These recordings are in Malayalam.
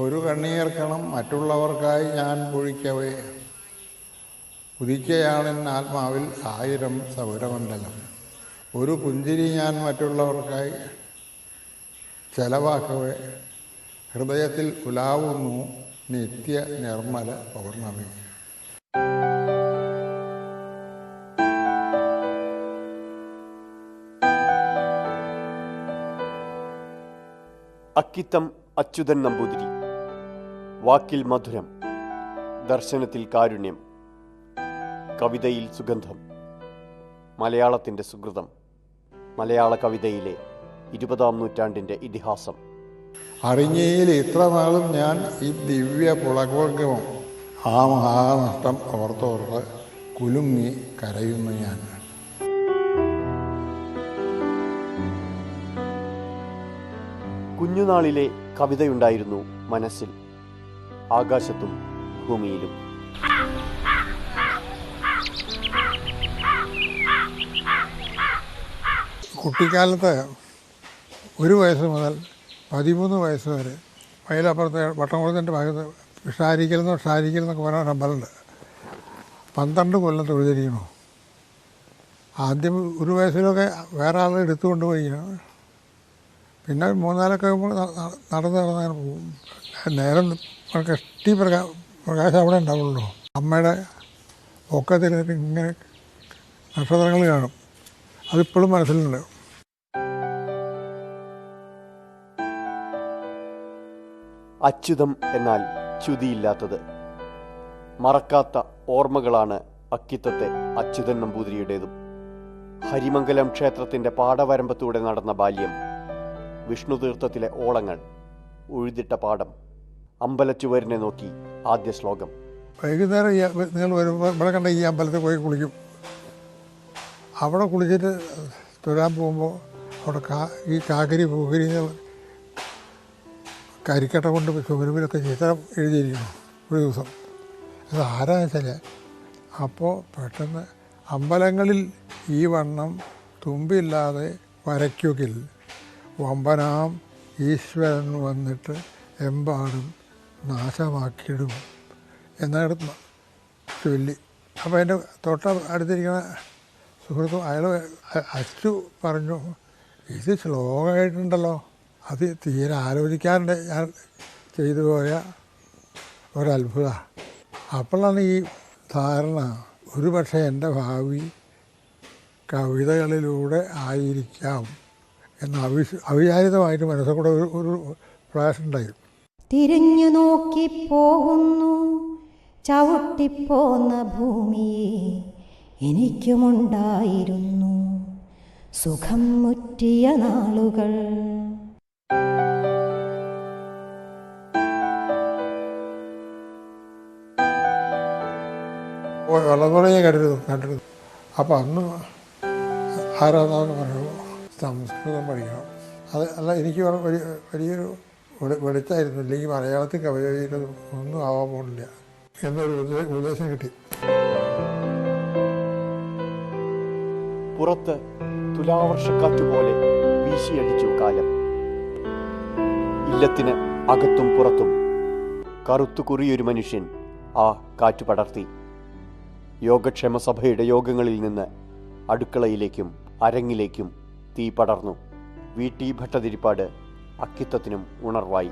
ഒരു കണ്ണീർക്കണം മറ്റുള്ളവർക്കായി ഞാൻ പൊഴിക്കവേ ഉദിക്കയാണെൻ ആത്മാവിൽ ആയിരം സൗരമണ്ഡലം. ഒരു പുഞ്ചിരി ഞാൻ മറ്റുള്ളവർക്കായി ചെലവാക്കവേ. ഹൃദയത്തിൽ ഉലാവുന്നു നിത്യ നിർമ്മല പൗർണമി. അക്കിത്തം അച്യുതൻ നമ്പൂതിരി. വാക്കിൽ മധുരം ദർശനത്തിൽ കാരുണ്യം കവിതയിൽ സുഗന്ധം മലയാളത്തിന്റെ സുഹൃതം മലയാള കവിതയിലെ ഇരുപതാം നൂറ്റാണ്ടിന്റെ ഇതിഹാസം. അറിഞ്ഞയിൽ ഇത്ര നാളും ഞാൻ ഈ ദിവ്യ പുളകോർഗമം ആ മഹാനഷ്ടം ഓർത്തോർത്ത് കുലുങ്ങി കരയുന്നു ഞാൻ. കുഞ്ഞുനാളിലെ കവിതയുണ്ടായിരുന്നു മനസ്സിൽ. ആകാശത്തും ഭൂമിയിലും. കുട്ടിക്കാലത്ത് ഒരു വയസ്സ് മുതൽ പതിമൂന്ന് വയസ്സ് വരെ വയലപ്പുറത്ത് വട്ടംകുളത്തിന്റെ ഭാഗത്ത് വിഷാരിക്കലെന്നോ ഷാരിക്കലെന്നൊക്കെ എന്നൊക്കെ പറഞ്ഞ പന്ത്രണ്ട് കൊല്ലം തൊഴുതിരിക്കണോ ആദ്യം ഒരു വയസ്സിലൊക്കെ വേറെ ആളെ എടുത്തു കൊണ്ടുപോയിരിക്കണം പിന്നെ മൂന്നാലൊക്കെ നടന്നു ന- നടന്ന് നടന്ന് അങ്ങനെ പോകും. നേരം കഷ്ടി പ്രകാ പ്രകാശം അവിടെ ഉണ്ടാവുള്ളൂ. അമ്മയുടെ ഒക്കത്തിൽ ഇങ്ങനെ നക്ഷത്രങ്ങൾ കാണും. അതിപ്പോഴും മനസ്സിലുണ്ട്. അച്യുതം എന്നാൽ ച്യുതിയില്ലാത്തത്. മറക്കാത്ത ഓർമ്മകളാണ് അക്കിത്തത്തെ അച്യുതൻ നമ്പൂതിരിയുടേതും. ഹരിമംഗലം ക്ഷേത്രത്തിന്റെ പാടവരമ്പത്തൂടെ നടന്ന ബാല്യം വിഷ്ണുതീർത്ഥത്തിലെ ഓളങ്ങൾ ഉഴുതിട്ട പാടം. അമ്പലച്ചുവരിനെ നോക്കി ആദ്യ ശ്ലോകം. വൈകുന്നേരം നിങ്ങൾ വരുമ്പോൾ ഇവിടെ കണ്ട ഈ അമ്പലത്തിൽ പോയി കുളിക്കും. അവിടെ കുളിച്ചിട്ട് തൊഴാൻ പോകുമ്പോൾ അവിടെ കാ ഈ കാക്കരി പൂക്കരി കരിക്കട്ട കൊണ്ട് ചുമരുമ്പിലൊക്കെ ചിത്രം എഴുതിയിരിക്കുന്നു ഒരു ദിവസം. അത് ആരാന്ന് വെച്ചാൽ അപ്പോൾ പെട്ടെന്ന് അമ്പലങ്ങളിൽ ഈ വണ്ണം തുമ്പില്ലാതെ വരയ്ക്കുകിൽ വമ്പനാം ഈശ്വരൻ വന്നിട്ട് എമ്പാടും നാശമാക്കിയിടും എന്നാണ് ചൊല്ലി. അപ്പോൾ എന്റെ തൊട്ട അടുത്തിരിക്കുന്ന സുഹൃത്തും അയാൾ അച്ചു പറഞ്ഞു ഇത് ശ്ലോകമായിട്ടുണ്ടല്ലോ. അത് തീരെ ആലോചിക്കാണ്ട് ഞാൻ ചെയ്തു പോയ ഒരത്ഭുത. അപ്പോഴാണ് ഈ ധാരണ. ഒരു പക്ഷേ എന്റെ ഭാവി കവിതകളിലൂടെ ആയിരിക്കാം എന്ന് അവിശ് അവിചാരിതമായിട്ട് മനസ്സിൽ കൂടെ ഒരു ഒരു ഫ്ലാഷ് ഉണ്ടായി. തിരിഞ്ഞു നോക്കി പോകുന്നു. ചവിട്ടിപ്പോന്ന ഭൂമിയെ എനിക്കുമുണ്ടായിരുന്നു. സുഖം മുറ്റിയ നാളുകൾ. വെള്ളത്തുറയെ കണ്ടിരുന്നു കണ്ടിരുന്നു. അപ്പം അന്ന് ആരാധന പറഞ്ഞു സംസ്കൃതം പഠിക്കണം. അത് അല്ല എനിക്ക് വലിയൊരു വെളിച്ചായിരുന്നു ഇല്ലെങ്കിൽ മലയാളത്തിൽ കവിത ഒന്നും ആവാൻ പോകുന്നില്ല എന്നൊരു ഉപദേ- ഉപദേശം കിട്ടി. പുറത്ത് തുലാവർഷക്കാറ്റ് പോലെ വീശിയടിച്ചു കാലം. ഇല്ലത്തിന് അകത്തും പുറത്തും കറുത്തു കുറിയൊരു മനുഷ്യൻ ആ കാറ്റ് പടർത്തി. യോഗക്ഷേമ സഭയുടെ യോഗങ്ങളിൽ നിന്ന് അടുക്കളയിലേക്കും അരങ്ങിലേക്കും തീ പടർന്നു. വി ടി ഭട്ടതിരിപ്പാട് അക്കിത്തത്തിനും ഉണർവായി.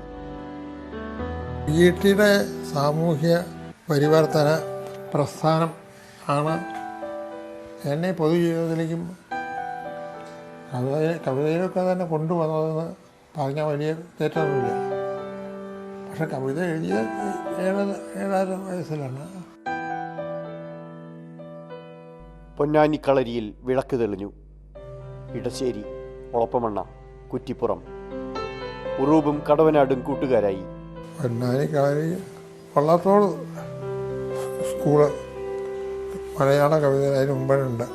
വീട്ടിലെ സാമൂഹ്യ പരിവർത്തന പ്രസ്ഥാനം ആണ് എന്നെ പൊതുജീവിതത്തിലേക്കും കവിത കവിതയിലൊക്കെ തന്നെ കൊണ്ടുവന്നതെന്ന് പറഞ്ഞാൽ വലിയ തെറ്റൊന്നുമില്ല. പക്ഷെ കവിത എഴുതിയ ഏഴ് ഏഴായിരം വയസ്സിലാണ്. പൊന്നാനിക്കളരിയിൽ വിളക്ക് തെളിഞ്ഞു. ഇടശ്ശേരി ഒളപ്പമണ്ണ കുറ്റിപ്പുറം. ഉറൂബും കടവനാടും കൂട്ടുകാരായി. വള്ളത്തോട് സ്കൂൾ മലയാള കവിത അതിന് മുമ്പുണ്ട്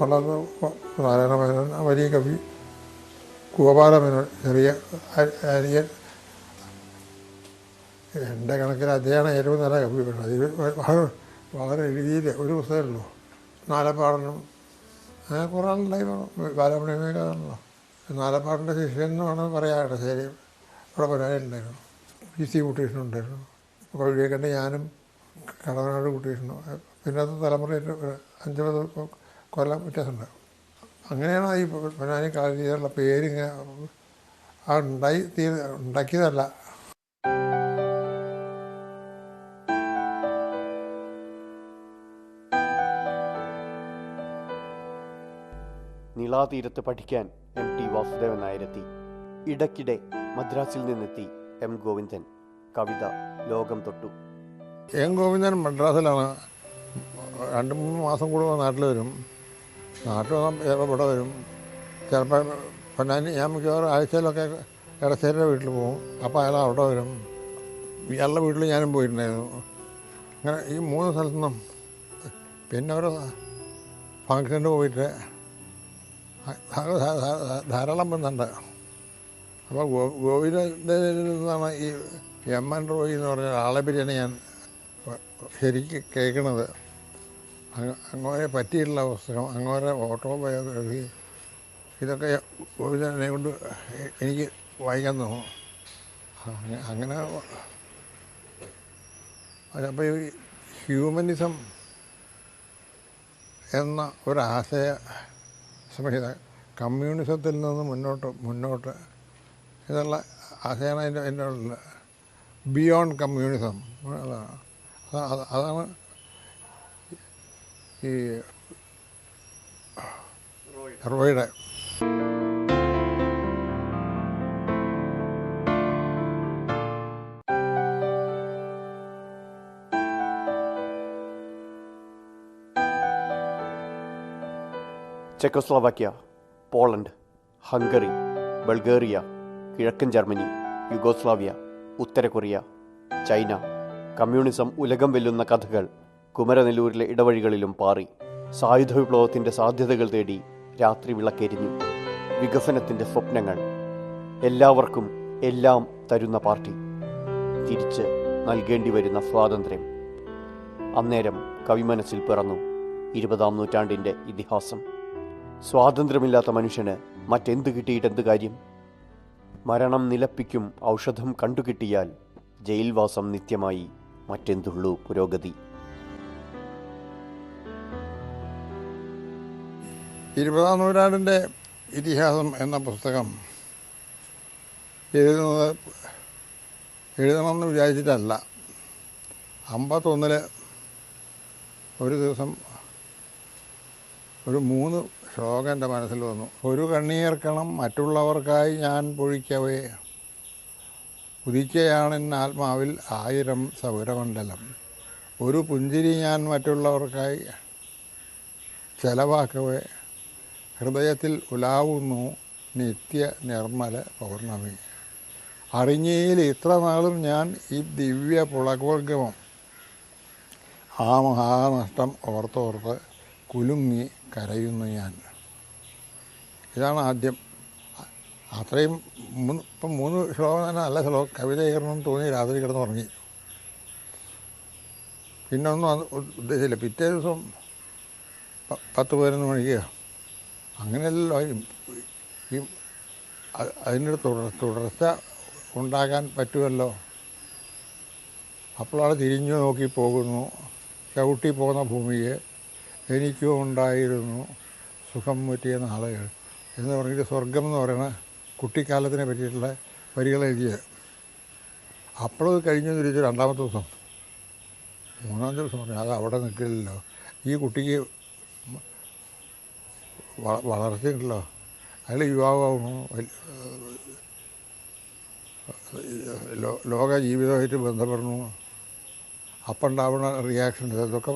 വള്ളത്തോട് നാരായണ മേനോൻ വലിയ കവി ഗോപാലമേനോൻ ചെറിയ അരിയൻ. എന്റെ കണക്കിൽ അദ്ദേഹമാണ് ഏറ്റവും നല്ല കവി. അതിൽ വളരെ എഴുതിയില്ല ഒരു പുസ്തകമേ ഉള്ളൂ. നാലപ്പാടനും അങ്ങനെ കുറേ ആളുണ്ടായിരുന്നു ബാലമണിയൊക്കെ നാലപ്പാടിന്റെ ശിഷ്യൻ എന്ന് വേണമെങ്കിൽ പറയാം ശരി ഇവിടെ ഉണ്ടായിരുന്നു. പി സി കുട്ടീഷനുണ്ടായിരുന്നു വഴിയേക്കണ്ട് ഞാനും കടവനാട് കുട്ടീഷനും പിന്നെ തലമുറയിൽ ഒരു അഞ്ച് കൊല്ലം വ്യത്യാസമുണ്ട്. അങ്ങനെയാണ് ഈ പൊന്നാനി കളരി പേരിങ്ങനെ ആ ഉണ്ടായി തീ ഉണ്ടാക്കിയതല്ല. നിളാതീരത്ത് പഠിക്കാൻ എം ടി വാസുദേവൻ നായരെത്തി. ഇടയ്ക്കിടെ മദ്രാസിൽ നിന്നെത്തി എം ഗോവിന്ദൻ. കവിത ലോകം തൊട്ടു. എം ഗോവിന്ദൻ മദ്രാസിലാണ്. രണ്ട് മൂന്ന് മാസം കൂടുമ്പോൾ നാട്ടിൽ വരും. നാട്ടിൽ ചിലപ്പോൾ ഇവിടെ വരും. ചിലപ്പോൾ പൊന്നാനി ഞാൻ മിക്കവാറും ആഴ്ചയിലൊക്കെ ഇടശ്ശേരിയുടെ വീട്ടിൽ പോകും. അപ്പോൾ അയാൾ അവിടെ വരും. ഇയാളുടെ വീട്ടിൽ ഞാനും പോയിട്ടുണ്ടായിരുന്നു. അങ്ങനെ ഈ മൂന്ന് സ്ഥലത്തു നിന്നും പിന്നെ ഒരു ഫങ്ഷന് പോയിട്ട് ധാരാളം വന്നുണ്ട് അപ്പോൾ ഗോ ഗോവിന്ദനിൽ നിന്നാണ് ഈ എം എൻ റോയി എന്ന് പറഞ്ഞ ആളെ പറ്റിയാണ് ഞാൻ ശരിക്കും കേൾക്കണത്. അങ്ങ- അങ്ങോരെ പറ്റിയിട്ടുള്ള പുസ്തകം അങ്ങോരെ ഓട്ടോബയോഗ്രഫി ഇതൊക്കെ ഗോവിന്ദനെ കൊണ്ട് എനിക്ക് വായിക്കാൻ തോന്നും. അങ്ങനെ അപ്പോൾ ഈ ഹ്യൂമനിസം എന്ന ഒരാശയ സംഹിത കമ്മ്യൂണിസത്തിൽ നിന്ന് മുന്നോട്ട് മുന്നോട്ട്. ഇതുള്ള ആശയമാണ് അതിന്റെ എന്റെ ഉള്ളത് ബിയോണ്ട് കമ്മ്യൂണിസം അതാണ് അതാണ് ഈ റോയുടെ ചെക്കോസ്ലോവാക്യ പോളണ്ട് ഹംഗറി ബൾഗേറിയ കിഴക്കൻ ജർമ്മനി യുഗോസ്ലാവിയ ഉത്തര കൊറിയ ചൈന കമ്മ്യൂണിസം ഉലകം വെല്ലുന്ന കഥകൾ കുമരനെല്ലൂരിലെ ഇടവഴികളിലും പാറി. സായുധ വിപ്ലവത്തിന്റെ സാധ്യതകൾ തേടി രാത്രി വിളക്കെരിഞ്ഞു. വികസനത്തിന്റെ സ്വപ്നങ്ങൾ എല്ലാവർക്കും എല്ലാം തരുന്ന പാർട്ടി. തിരിച്ച് നൽകേണ്ടി വരുന്ന സ്വാതന്ത്ര്യം. അന്നേരം കവിമനസ്സിൽ പിറന്നു ഇരുപതാം നൂറ്റാണ്ടിന്റെ ഇതിഹാസം. സ്വാതന്ത്ര്യമില്ലാത്ത മനുഷ്യന് മറ്റെന്ത് കിട്ടിയിട്ടെന്ത് കാര്യം? മരണം നിലപ്പിക്കും ഔഷധം കണ്ടുകിട്ടിയാൽ ജയിൽവാസം നിത്യമായി മറ്റെന്തുള്ളൂ പുരോഗതി? ഇരുപതാം നൂറ്റാണ്ടിന്റെ ഇതിഹാസം എന്ന പുസ്തകം എഴുതുന്നത് എഴുതണമെന്ന് വിചാരിച്ചിട്ടല്ല. അമ്പത്തൊന്നിൽ ഒരു ദിവസം ഒരു മൂന്ന് ശ്ലോകം എന്റെ മനസ്സിൽ വന്നു. ഒരു കണ്ണീർക്കണം മറ്റുള്ളവർക്കായി ഞാൻ പൊഴിക്കവേ. കുതിക്കയാണ് ആത്മാവിൽ ആയിരം സൗരമണ്ഡലം. ഒരു പുഞ്ചിരി ഞാൻ മറ്റുള്ളവർക്കായി ചെലവാക്കവേ. ഹൃദയത്തിൽ ഉലാവുന്നു നിത്യ നിർമ്മല പൗർണമി. അറിഞ്ഞയിൽ ഇത്ര നാളും ഞാൻ ഈ ദിവ്യ പുളകോത്ഗമം ആ മഹാനഷ്ടം ഓർത്തോർത്ത് കുലുങ്ങി കരയുന്നു ഞാൻ. ഇതാണ് ആദ്യം. അത്രയും മൂന്ന് ഇപ്പം മൂന്ന് ശ്ലോകം തന്നെ നല്ല ശ്ലോകം. കവിത എഴുതണമെന്ന് തോന്നി രാത്രി കിടന്ന് പിന്നൊന്നും അത് ഉദ്ദേശിച്ചില്ല. പിറ്റേ ദിവസം പത്ത് പതിനൊന്ന് മണിക്ക് അങ്ങനെയല്ലോ ഈ- അതിന്റെ തുടർ തുടർച്ച ഉണ്ടാകാൻ പറ്റുമല്ലോ. അപ്പോഴാണ് തിരിഞ്ഞു നോക്കി പോകുന്നു. ചവിട്ടി പോകുന്ന ഭൂമിയെ. എനിക്കും ഉണ്ടായിരുന്നു സുഖം പറ്റിയ നാളുകൾ എന്ന് പറഞ്ഞിട്ട് സ്വർഗം എന്ന് പറയുന്ന കുട്ടിക്കാലത്തിനെ പറ്റിയിട്ടുള്ള വരികൾ എഴുതിയത്. അപ്പോഴത് കഴിഞ്ഞു ചോദിച്ചു രണ്ടാമത്തെ ദിവസം. മൂന്നാം ദിവസം പറഞ്ഞു അത് അവിടെ നിൽക്കില്ലല്ലോ. ഈ കുട്ടിക്ക് വളർച്ചയുണ്ടല്ലോ അയാൾ യുവാവുന്നു ലോക ജീവിതമായിട്ട് ബന്ധപ്പെടുന്നു. അപ്പുണ്ടാവുന്ന റിയാക്ഷൻ ഇതൊക്കെ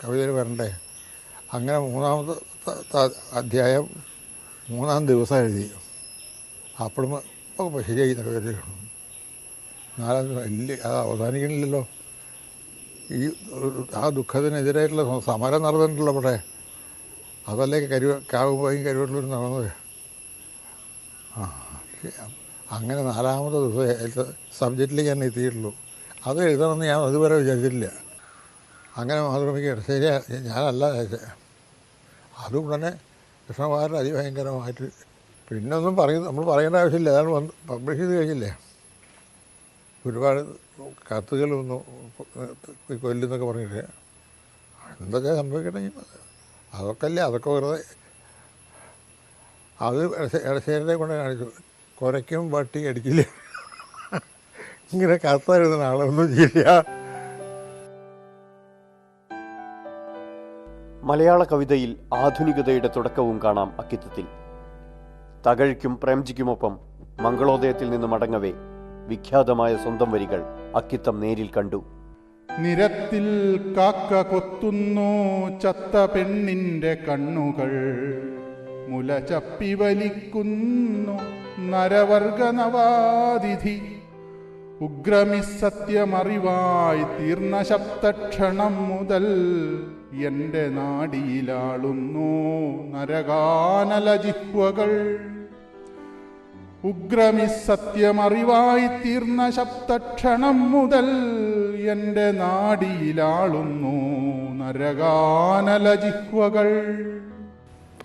കവിതയിൽ വരണ്ടേ? അങ്ങനെ മൂന്നാമത്തെ അധ്യായം മൂന്നാം ദിവസം എഴുതി. അപ്പോഴും ശരിയായി കരുതിയിരുന്നു നാലാം ഇല്ല അത് അവസാനിക്കണില്ലല്ലോ ഈ ആ ദുഃഖത്തിനെതിരായിട്ടുള്ള സമരം നടന്നിട്ടുള്ള ഇവിടെ അതല്ലേ കരു കാവുമ്പോയും കരുവട്ടൂരും നടന്നത്? ആ അങ്ങനെ നാലാമത്തെ ദിവസം സബ്ജക്റ്റിലേക്ക് ഞാൻ എത്തിയിട്ടുള്ളൂ. അത് എഴുതണമെന്ന് ഞാൻ അതുവരെ വിചാരിച്ചിട്ടില്ല. അങ്ങനെ മാതൃഭൂമിക്ക് ശരിയാ ഞാനല്ല അയച്ചത് അതും തന്നെ കൃഷ്ണകുമാരൻ അതിഭയങ്കരമായിട്ട് പിന്നെ ഒന്നും പറയും നമ്മൾ പറയേണ്ട ആവശ്യമില്ല. അതാണ് വന്ന് പബ്ലിഷ് ചെയ്ത് കഴിഞ്ഞില്ലേ? ഒരുപാട് കത്തുകൾ വന്നു കൊല്ലുന്നൊക്കെ പറഞ്ഞിട്ട്. എന്തൊക്കെ സംഭവിക്കട്ടെ? അതൊക്കെ അല്ലേ അതൊക്കെ വെറുതെ അത് ഇടശ്ശേരിനെ കൊണ്ട് കാണിച്ചു. കുരയ്ക്കും പട്ടി അടിക്കില്ല. ഇങ്ങനെ കത്തെഴുതുന്ന ആളൊന്നും ചെയ്യില്ല മലയാള കവിതയിൽ ആധുനികതയുടെ തുടക്കവും കാണാം അക്കിത്തത്തിൽ. തകഴിക്കും പ്രേംജിക്കുമൊപ്പം മംഗളോദയത്തിൽ നിന്ന് മടങ്ങവേ വിഖ്യാതമായ സ്വന്തം വരികൾ അക്കിത്തം നേരിൽ കണ്ടു. നിരത്തിൽ കാക്ക കൊത്തുന്നു ചത്ത പെണ്ണിന്റെ കണ്ണുകൾ. മുല ചപ്പി വലിക്കുന്നു നരവർഗ നവാതിഥി. ഉഗ്രമിസത്യമറിവായി തീർന്ന ശബ്ദക്ഷണം മുതൽ എന്റെ നാടിയിലാളുന്നു നരകാനല ജിഹ്വകൾ ഉഗ്രമിസത്യമറിവായി തീർന്ന ശബ്ദക്ഷണം മുതൽ എന്റെ നാടിയിലാളുന്നു നരകാനല ജിഹ്വകൾ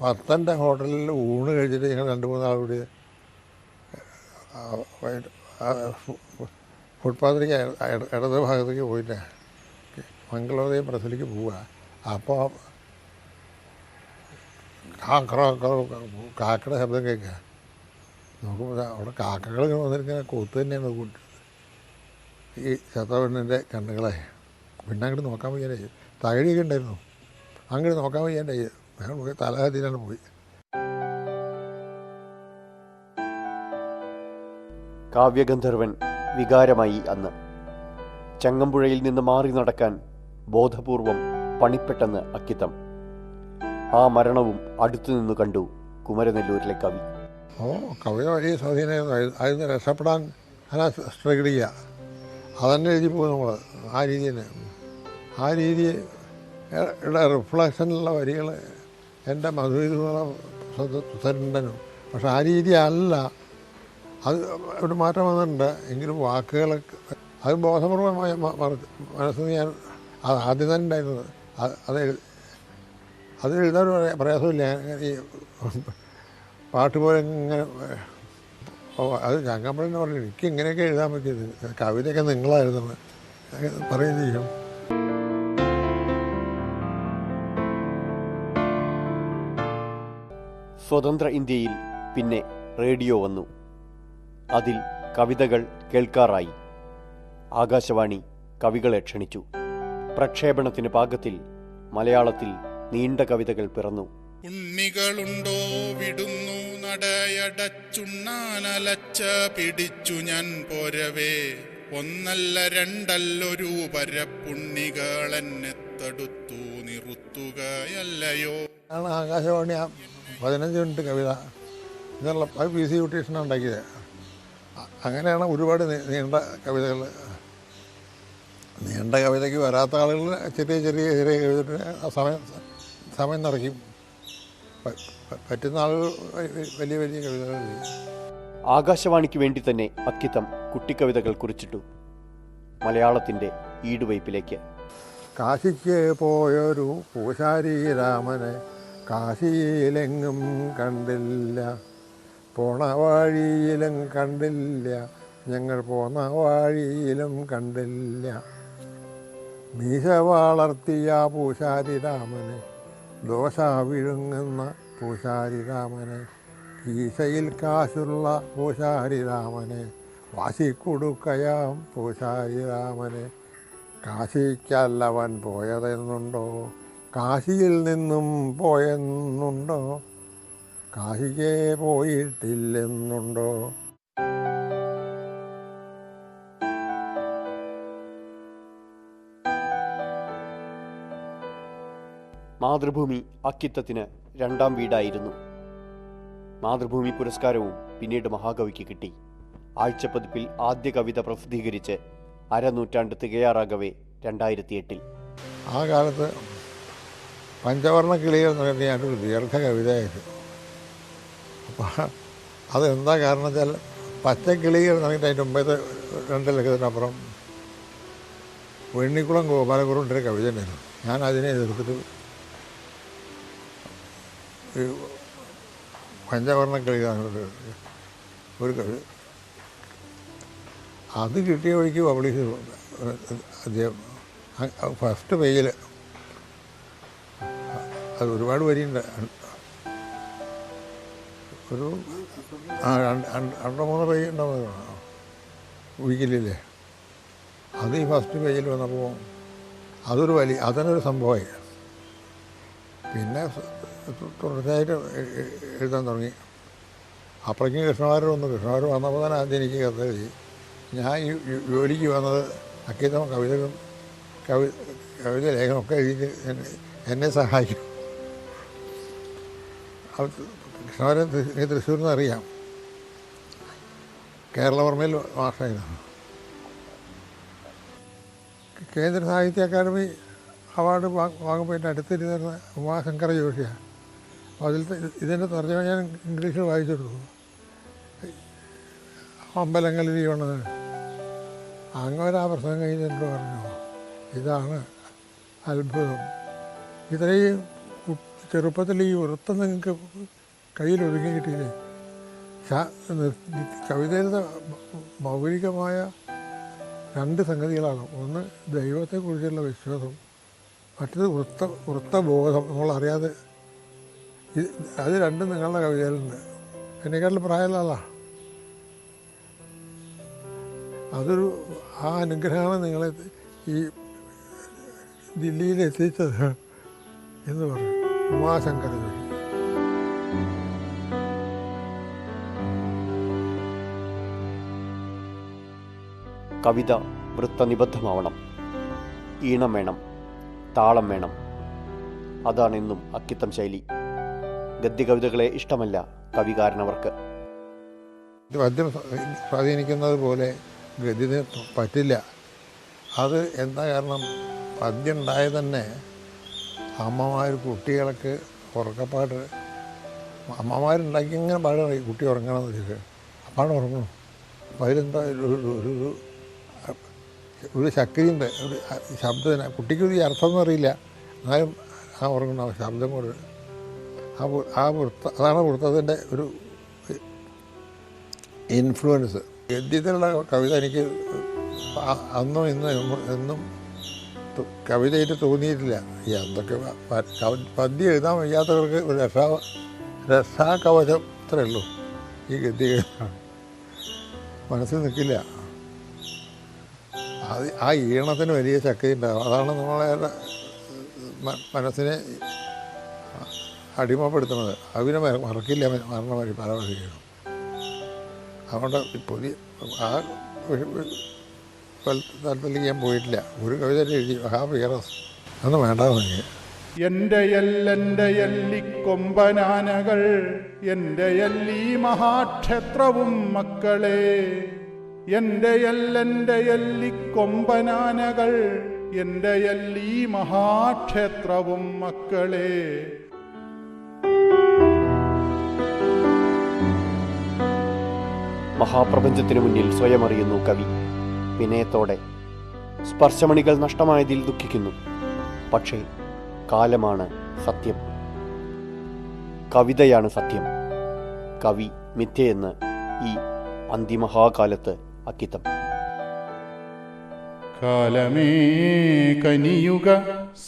പത്തന്റെ ഹോട്ടലിൽ ഊണ് കഴിച്ചിട്ട് ഞങ്ങൾ രണ്ട് മൂന്നാൾ കൂടി ഫുട്പാത്തിലേക്ക് ഇടത് ഭാഗത്തേക്ക് പോയിട്ട് മംഗളോദയം പ്രസിലേക്ക് പോവുക അപ്പോൾ കാക്കറ കാക്കയുടെ ശബ്ദം കേൾക്കുക നോക്കുമ്പോൾ അവിടെ കാക്കകൾ വന്നിരിക്കുന്ന കൂത്ത് തന്നെയാണ് കൂട്ടി ഈ ശതവണ്ണിന്റെ കണ്ണുകളെ. പിന്നെ അങ്ങോട്ട് നോക്കാൻ വയ്യാണ്ടായി. തകഴിയൊക്കെ ഉണ്ടായിരുന്നു. അങ്ങോട്ട് നോക്കാൻ വയ്യാണ്ടായി. ഞാൻ പോയി തലഹത്തിലാണ് പോയി. കാവ്യഗന്ധർവൻ വികാരമായി അന്ന്. ചങ്ങമ്പുഴയിൽ നിന്ന് മാറി നടക്കാൻ ബോധപൂർവം പണിപ്പെട്ടെന്ന് അക്കിത്തം. ആ മരണവും അടുത്തു നിന്ന് കണ്ടു കുമരനെല്ലൂരിലെ കവി. ഓ കവിത വലിയ സ്വാധീനം രക്ഷപ്പെടാൻ ചെയ്യുക അതന്നെ എഴുതി പോകും നമ്മൾ ആ രീതി തന്നെ ആ രീതി റിഫ്ലക്ഷനുള്ള വരികൾ എന്റെ സുതരണ്ടനും പക്ഷെ ആ രീതി അല്ല. അത് ഒരു മാറ്റം വന്നിട്ടുണ്ട്. എങ്കിലും വാക്കുകളൊക്കെ അത് ബോധപൂർവമായ മനസ്സിൽ ഞാൻ അത് ആദ്യം തന്നെ ഉണ്ടായിരുന്നത്. അത് അത് എഴുതാൻ പ്രയാസമില്ല. ഈ പാട്ട് പോലെ ഇങ്ങനെ ഓ അത് ചങ്ങമ്പഴന്ന് പറഞ്ഞു എനിക്ക് ഇങ്ങനെയൊക്കെ എഴുതാൻ പറ്റിയത്. കവിതയൊക്കെ നിങ്ങളായിരുന്നു. പറയുകയും ചെയ്യും. സ്വതന്ത്ര ഇന്ത്യയിൽ പിന്നെ റേഡിയോ വന്നു. അതിൽ കവിതകൾ കേൾക്കാറായി. ആകാശവാണി കവികളെ ക്ഷണിച്ചു. പ്രക്ഷേപണത്തിന് പാകത്തിൽ മലയാളത്തിൽ നീണ്ട കവിതകൾ പിറന്നു. ഉണ്ണികളുണ്ടോ വിടുന്നു നടയടച്ചുണ്ണാനലച്ച പിടിച്ചു ഞാൻ പോരവേ. ഒന്നല്ല രണ്ടല്ലൊരു പരപ്പുണ്ണികൾ എന്നെ തടുത്തു നിറുത്തുകയല്ലയോ. ആണ് ആകാശവാണി ആ പതിനഞ്ച് മിനിറ്റ് കവിത. ഇതെല്ലാം പി സി ബ്യൂട്ടീഷനാണ് ഉണ്ടാക്കിയത്. അങ്ങനെയാണ് ഒരുപാട് നീണ്ട കവിതകൾ. നീണ്ട കവിതയ്ക്ക് വരാത്ത ആളുകൾ ചെറിയ ചെറിയ ചെറിയ കവിത സമയം സമയം നിറയ്ക്കും. പറ്റുന്ന ആളുകൾ വലിയ വലിയ കവിതകൾ ആകാശവാണിക്ക് വേണ്ടി തന്നെ അക്കിത്തം കുട്ടിക്കവിതകൾ കുറിച്ചിട്ടു. മലയാളത്തിന്റെ ഈടുവയ്പിലേക്ക്. കാശിക്ക് പോയൊരു പൂശാരി രാമനെ കാശിയിലെങ്ങും കണ്ടില്ല. പോണ വഴിയിലും കണ്ടില്ല. ഞങ്ങൾ പോന്ന വഴിയിലും കണ്ടില്ല. മീശ വളർത്തിയ പൂശാരി രാമനെ ദോശ വിഴുങ്ങുന്ന പൂശാരി രാമനെ ഈശയിൽ കാശുള്ള പൂശാരി രാമനെ വാശിക്കൊടുക്കയാം പൂശാരി രാമനെ കാശിക്കല്ലവൻ പോയതെന്നുണ്ടോ? കാശിയിൽ നിന്നും പോയെന്നുണ്ടോ? കാശിക്കേ പോയിട്ടില്ലെന്നുണ്ടോ? മാതൃഭൂമി അക്കിത്തത്തിന് രണ്ടാം വീടായിരുന്നു. മാതൃഭൂമി പുരസ്കാരവും പിന്നീട് മഹാകവിക്ക് കിട്ടി. ആഴ്ചപ്പതിപ്പിൽ ആദ്യ കവിത പ്രസിദ്ധീകരിച്ച് അരനൂറ്റാണ്ട് തികയാറാകവേ രണ്ടായിരത്തി എട്ടിൽ ആ കാലത്ത് പഞ്ചവർണ കിളികൾ എന്ന് പറയുന്ന ഞാനൊരു ദീർഘ കവിതയായിരുന്നു അപ്പോൾ അതെന്താ കാരണം വെച്ചാൽ പച്ചക്കിളികൾ എന്ന് പറഞ്ഞിട്ട് അതിന്റെ മുമ്പത്തെ രണ്ട് ലക്ഷത്തിനപ്പുറം വെണ്ണിക്കുളം ഗോപാലകുറുന്റെ ഒരു കവിത ഉണ്ടായിരുന്നു ഞാൻ അതിനെ എതിർത്തിട്ട് ഈ പഞ്ചവർണ ഒരു കളി അത് കിട്ടിയ വഴിക്ക് പബ്ലിഷ് അദ്ദേഹം ഫസ്റ്റ് പേജിൽ അത് ഒരുപാട് വരിയുണ്ട്. ഒരു ആ രണ്ട് മൂന്നോ പേജ് ഉണ്ടാവും. വീക്കിലില്ലേ? അത് ഈ ഫസ്റ്റ് പേജിൽ വന്നപ്പോൾ അതൊരു വലിയ അതിനൊരു സംഭവമായി. പിന്നെ തുടർച്ചയായിട്ട് എഴുതാൻ തുടങ്ങി. അപ്പോഴേക്കും കൃഷ്ണവാരർ വന്നു. കൃഷ്ണവാരർ വന്നപ്പോൾ തന്നെ ആദ്യം എനിക്ക് കഥ എഴുതി. ഞാൻ ഈ ജോലിക്ക് വന്നത് അക്കീതം കവിതകളും കവി കവിത ലേഖനമൊക്കെ എഴുതി എന്നെ- എന്നെ സഹായിക്കും. അത് കൃഷ്ണവാരൻ തൃശ്ശൂരിൽ നിന്ന് അറിയാം. കേരളവർമ്മയിൽ മാഷായിരുന്നു. കേന്ദ്ര സാഹിത്യ അക്കാദമി അവാർഡ് വാങ്ങുമ്പോൾ എന്റെ അടുത്തിരുന്ന ഉമാശങ്കര ജോഷിയാണ്. അപ്പോൾ അതിലത്തെ ഇതിന്റെ തർജമ ഞാൻ ഇംഗ്ലീഷിൽ വായിച്ചെടുത്തു അമ്പലങ്ങളിൽ ഉള്ളത് അങ്ങനെ ആ പ്രസംഗം കഴിഞ്ഞിട്ട് പറഞ്ഞു? ഇതാണ് അത്ഭുതം. ഇത്രയും ചെറുപ്പത്തിൽ ഈ വൃത്തം നിങ്ങൾക്ക് കയ്യിൽ ഒതുങ്ങി കിട്ടിയില്ലേ? കവിതയിലെ മൗലികമായ രണ്ട് സംഗതികളാണ്. ഒന്ന് ദൈവത്തെക്കുറിച്ചുള്ള വിശ്വാസം. മറ്റത് വൃത്ത വൃത്തബോധം. ഇത് അത് രണ്ടും നിങ്ങളുടെ കവിതയിലുണ്ട്. എന്നെക്കാട്ടിൽ പ്രായമുള്ള അതൊരു ആ അനുഗ്രഹമാണ് നിങ്ങളെ ഈ ദില്ലിയിൽ എത്തിച്ചത് എന്ന് പറഞ്ഞു. ഉമാശങ്കർ കവിത വൃത്തനിബദ്ധമാവണം. ഈണം വേണം താളം വേണം. അതാണ് ഇന്നും അക്കിത്തം ശൈലി. ഗദ്യകവിതകളെ ഇഷ്ടമല്ല കവികാരനവർക്ക്. പദ്യം സ്വാധീനിക്കുന്നത് പോലെ ഗദ്യത്തിന് പറ്റില്ല. അത് എന്താ കാരണം? പദ്യം ഉണ്ടായ തന്നെ അമ്മമാർ കുട്ടികൾക്ക് ഉറക്കപ്പാട് അമ്മമാരുണ്ടാക്കി ഇങ്ങനെ പാടണം ഈ കുട്ടി ഉറങ്ങണമെന്ന് വെച്ചിട്ട്. അപ്പാണ് ഉറങ്ങണം അപ്പം അതിലെന്താ ഒരു ഒരു- ഒരു ശക്തിയുണ്ട്. ഒരു ശബ്ദത്തിന് കുട്ടിക്ക് ഈ അർത്ഥമൊന്നും അറിയില്ല. എന്നാലും ആ ഉറങ്ങണം ശബ്ദം കൊണ്ട് ആ ആ വൃത്ത അതാണ് വൃത്തത്തിന്റെ ഒരു ഇൻഫ്ലുവൻസ് ഗദ്യത്തിലുള്ള കവിത എനിക്ക് അന്നും ഇന്നും എന്നും- കവിതയായിട്ട് തോന്നിയിട്ടില്ല. കവ- പദ്യം എഴുതാൻ വയ്യാത്തവർക്ക് ഒരു രസാ രസാകവചം അത്രേ ഉള്ളൂ. ഈ എഴുതാൻ. മനസ്സിൽ നിൽക്കില്ല. അത് ആ ഈണത്തിന് വലിയ ശക്തി ഉണ്ടാകും അതാണ് നമ്മളെ മനസ്സിനെ അടിമപ്പെടുത്തുന്നത്. അവനെ മറ- മറക്കില്ല മരണ വഴി വഴികളും അതുകൊണ്ട് പുതിയ ആ തലത്തിലേക്ക് ഞാൻ പോയിട്ടില്ല. ഒരു കവിത എഴുതി ആ വിയറസ് അന്ന് വേണ്ടാന്ന് എനിക്ക് എല്ലെന്റെ എല്ലിക്കൊമ്പനാനകൾ എന്റെ എല്ലീ മഹാക്ഷേത്രവും മക്കളെ. എന്റെ എല്ലെന്റെ എല്ലിക്കൊമ്പനാനകൾ എന്റെ എല്ലീ മഹാക്ഷേത്രവും മക്കളെ. മഹാപ്രപഞ്ചത്തിനു മുന്നിൽ സ്വയം അറിയുന്നു കവി. വിനയത്തോടെ. സ്പർശമണികൾ നഷ്ടമായതിൽ ദുഃഖിക്കുന്നു. പക്ഷേ കാലമാണ് സത്യം. കവിതയാണ് സത്യം. കവി മിഥ്യയെന്ന് ഈ അന്തിമഹാകാലത്ത് അക്കിത്തം. കാലമേ കനിയുക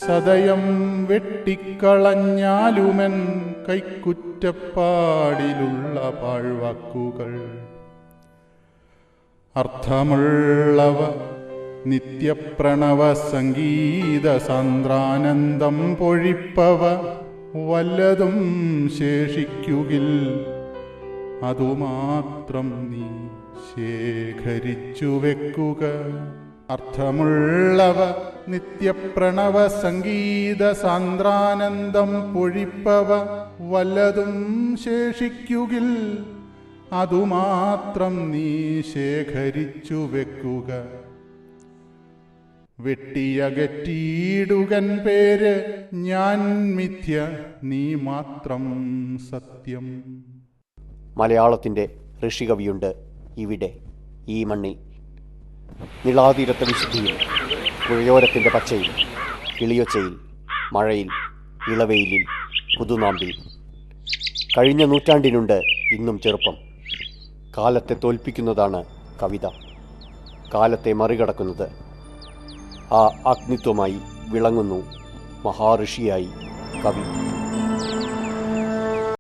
സദയം വെട്ടിക്കളഞ്ഞാലുമൻ കൈക്കുറ്റപ്പാടിലുള്ള പാഴ്വാക്കുകൾ. അർത്ഥമുള്ളവ നിത്യപ്രണവ സംഗീത സാന്ദ്രാനന്ദം പൊഴിപ്പവ വല്ലതും ശേഷിക്കുകിൽ അതുമാത്രം നീ ശേഖരിച്ചു വെക്കുക. അർത്ഥമുള്ളവ നിത്യപ്രണവ സംഗീത സാന്ദ്രാനന്ദം പൊഴിപ്പവ വല്ലതും ശേഷിക്കുകിൽ അതുമാത്രം നീ ശേഖരിച്ചു വെക്കുക. വെട്ടിയകറ്റിയിടുകൻ പേര് ഞാൻ മിഥ്യ നീ മാത്രം സത്യം. മലയാളത്തിന്റെ ഋഷികവിയുണ്ട് ഇവിടെ ഈ മണ്ണിൽ. നിളാതീരത്തെ വിശുദ്ധിയിൽ പുഴയോരത്തിന്റെ പച്ചയിൽ കിളിയൊച്ചയിൽ മഴയിൽ ഇളവെയിലിൽ പുതുനാമ്പിൽ. കഴിഞ്ഞ നൂറ്റാണ്ടിനുണ്ട് ഇന്നും ചെറുപ്പം. കാലത്തെ തോൽപ്പിക്കുന്നതാണ് കവിത. കാലത്തെ മറികടക്കുന്നത്. ആ അഗ്നിത്വമായി വിളങ്ങുന്നു മഹാഋഷിയായി കവി.